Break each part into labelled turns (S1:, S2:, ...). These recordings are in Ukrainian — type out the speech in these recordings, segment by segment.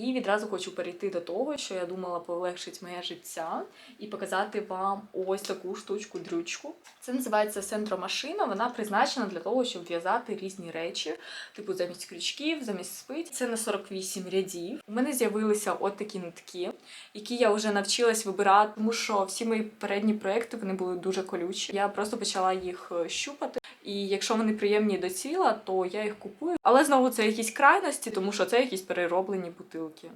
S1: І відразу хочу перейти до того, що я думала полегшить моє життя і показати вам ось таку штучку дрючку. Це називається сентромашина. Вона призначена для того, щоб в'язати різні речі, типу замість крючків, замість спиць. Це на 48 рядів. У мене з'явилися от такі нитки, які я вже навчилась вибирати, тому що всі мої передні проекти вони були дуже колючі. Я просто почала їх е, щупати. І якщо вони приємні до тіла, то я їх купую. Але знову це якісь крайності, тому що це якісь перероблені бутилки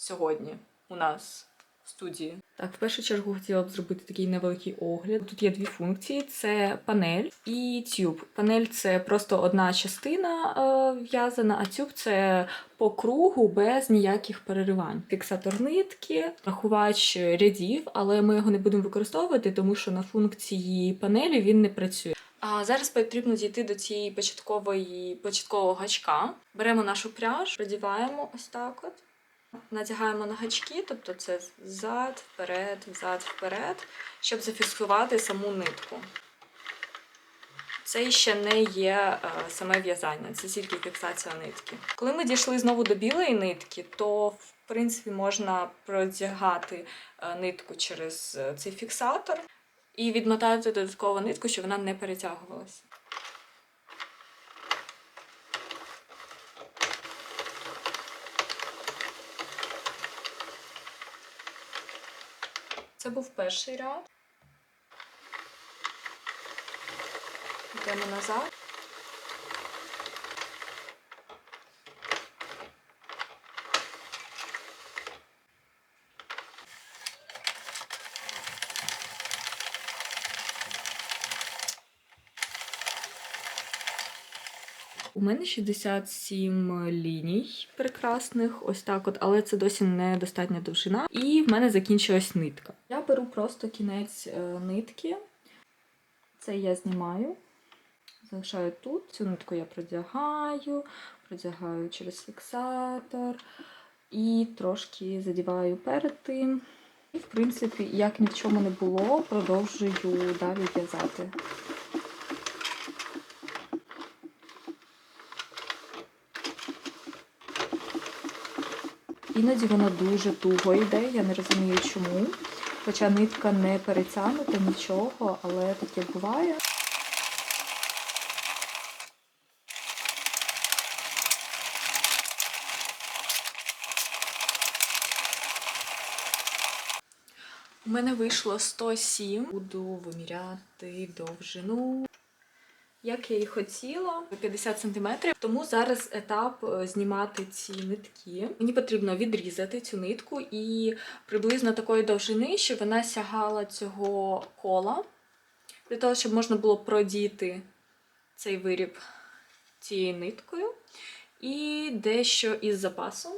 S1: сьогодні у нас в студії. Так, в першу чергу хотіла б зробити такий невеликий огляд. Тут є дві функції: це панель і тюб. Панель це просто одна частина е, в'язана, а тюб це по кругу без ніяких переривань. Фіксатор нитки, рахувач рядів, але ми його не будемо використовувати, тому що на функції панелі він не працює. А зараз потрібно дійти до цієї початкової початкового гачка. Беремо нашу пряж, продіваємо ось так от. Надягаємо на гачки, тобто це зад, вперед, взад, вперед, щоб зафіксувати саму нитку. Це ще не є е, саме в'язання, це тільки фіксація нитки. Коли ми дійшли знову до білої нитки, то в принципі можна продягати е, нитку через е, цей фіксатор і відмотати додаткову нитку, щоб вона не перетягувалася. Це був перший ряд. Йдемо назад. У мене 67 ліній прекрасних, ось так от, але це досі недостатня довжина. І в мене закінчилась нитка. Я беру просто кінець е, нитки. Це я знімаю, залишаю тут. Цю нитку я продягаю, продягаю через фіксатор і трошки задіваю перед тим. І, в принципі, як ні в чому не було, продовжую далі в'язати. Іноді вона дуже туго йде, я не розумію чому. Хоча нитка не перетягнута, нічого, але таке буває. У мене вийшло 107. Буду виміряти довжину. Як я і хотіла, 50 см. Тому зараз етап е, знімати ці нитки. Мені потрібно відрізати цю нитку і приблизно такої довжини, щоб вона сягала цього кола, для того, щоб можна було продіти цей виріб цією ниткою. І дещо із запасом.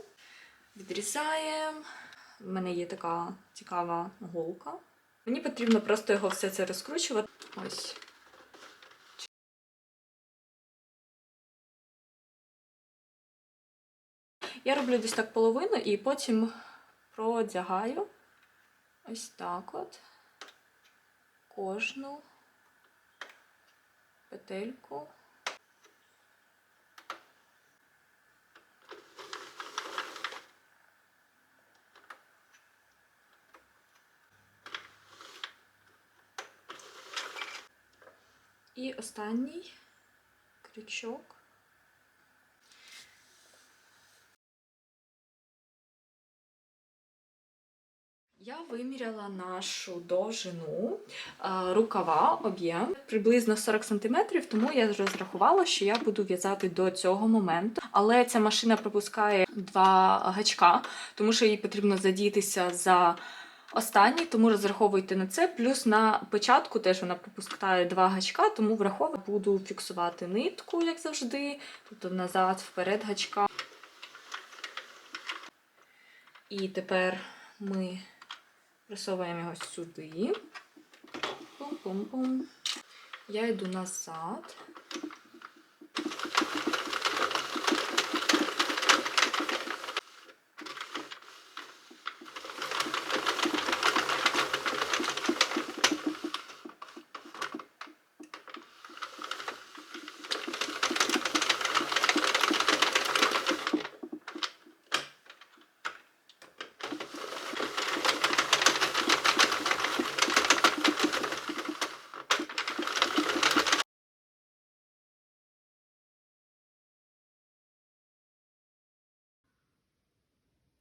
S1: Відрізаємо. У мене є така цікава голка. Мені потрібно просто його все це розкручувати. Ось. Я роблю десь так половину і потім продягаю ось так от кожну петельку. І останній крючок. Я виміряла нашу довжину рукава, об'єм приблизно 40 см, тому я розрахувала, що я буду в'язати до цього моменту. Але ця машина пропускає два гачка, тому що їй потрібно задітися за останній, тому розраховуйте на це. Плюс на початку теж вона пропускає два гачка, тому враховую, буду фіксувати нитку, як завжди, тобто назад, вперед гачка. І тепер ми Присовуємо його сюди. Пум-пум-пум. Я йду назад.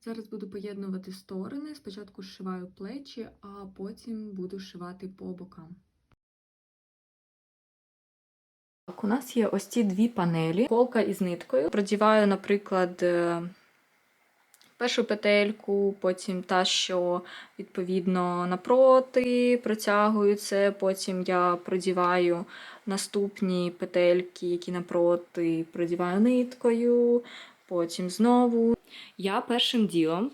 S1: Зараз буду поєднувати сторони. Спочатку зшиваю плечі, а потім буду шивати по бокам. У нас є ось ці дві панелі, голка із ниткою. Продіваю, наприклад, е, першу петельку, потім та, що відповідно напроти, протягую це, потім я продіваю наступні петельки, які напроти, продіваю ниткою, потім знову. Я першим ділом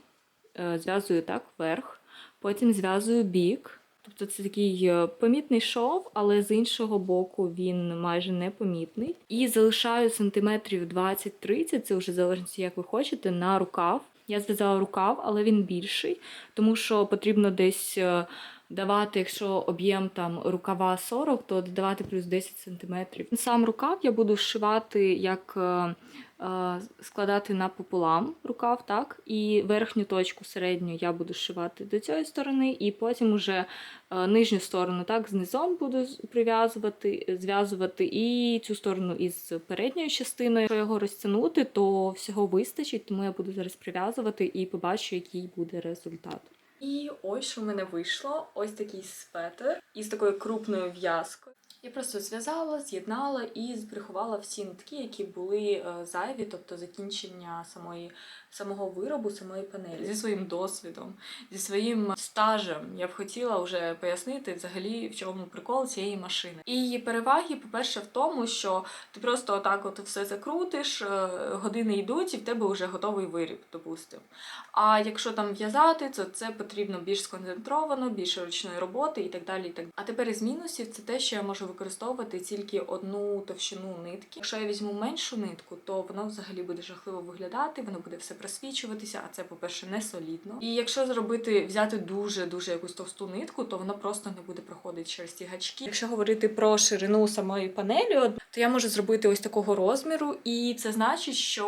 S1: е, зв'язую так вверх, потім зв'язую бік. Тобто це такий е, помітний шов, але з іншого боку він майже непомітний. І залишаю сантиметрів 20-30, це вже залежить, як ви хочете, на рукав. Я зв'язала рукав, але він більший, тому що потрібно десь е, давати, якщо об'єм там рукава 40, то додавати плюс 10 сантиметрів. Сам рукав я буду зшивати як складати напополам рукав, так, і верхню точку середню я буду зшивати до цієї сторони, і потім уже е, нижню сторону так, з низом буду прив'язувати, зв'язувати, і цю сторону із передньою частиною. Якщо його розтягнути, то всього вистачить, тому я буду зараз прив'язувати і побачу, який буде результат. І ось що в мене вийшло: ось такий светр із такою крупною в'язкою. Я просто зв'язала, з'єднала і приховала всі нитки, які були е, зайві, тобто закінчення самої, самого виробу, самої панелі. Зі своїм досвідом, зі своїм стажем я б хотіла вже пояснити взагалі, в чому прикол цієї машини. І її переваги, по-перше, в тому, що ти просто отак от все закрутиш, е, години йдуть, і в тебе вже готовий виріб, допустимо. А якщо там в'язати, то це потрібно більш сконцентровано, більше ручної роботи і так далі. І так. А тепер із мінусів це те, що я можу використовувати тільки одну товщину нитки. Якщо я візьму меншу нитку, то воно взагалі буде жахливо виглядати, воно буде все просвічуватися, а це, по-перше, не солідно. І якщо зробити, взяти дуже дуже якусь товсту нитку, то воно просто не буде проходити через ті гачки. Якщо говорити про ширину самої панелі, то я можу зробити ось такого розміру, і це значить, що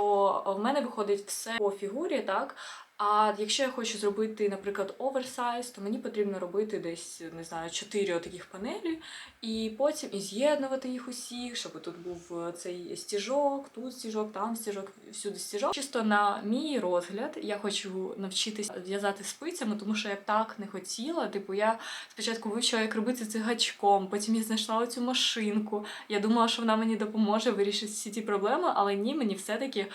S1: в мене виходить все по фігурі, так. А якщо я хочу зробити, наприклад, оверсайз, то мені потрібно робити десь, не знаю, 4 таких панелі, і потім і з'єднувати їх усіх, щоб тут був е, цей стіжок, тут стіжок, там стіжок, всюди стіжок. Чисто на мій розгляд, я хочу навчитися в'язати спицями, тому що я так не хотіла. Типу, я спочатку вивчила, як робити це гачком, потім я знайшла оцю машинку. Я думала, що вона мені допоможе вирішити всі ті проблеми, але ні, мені все-таки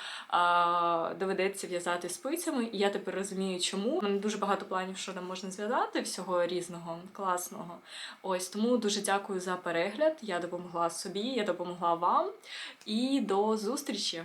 S1: доведеться в'язати спицями. Я тепер розумію, чому. У мене дуже багато планів, що там можна зв'язати, всього різного, класного. Ось тому дуже дякую за перегляд. Я допомогла собі, я допомогла вам. І до зустрічі!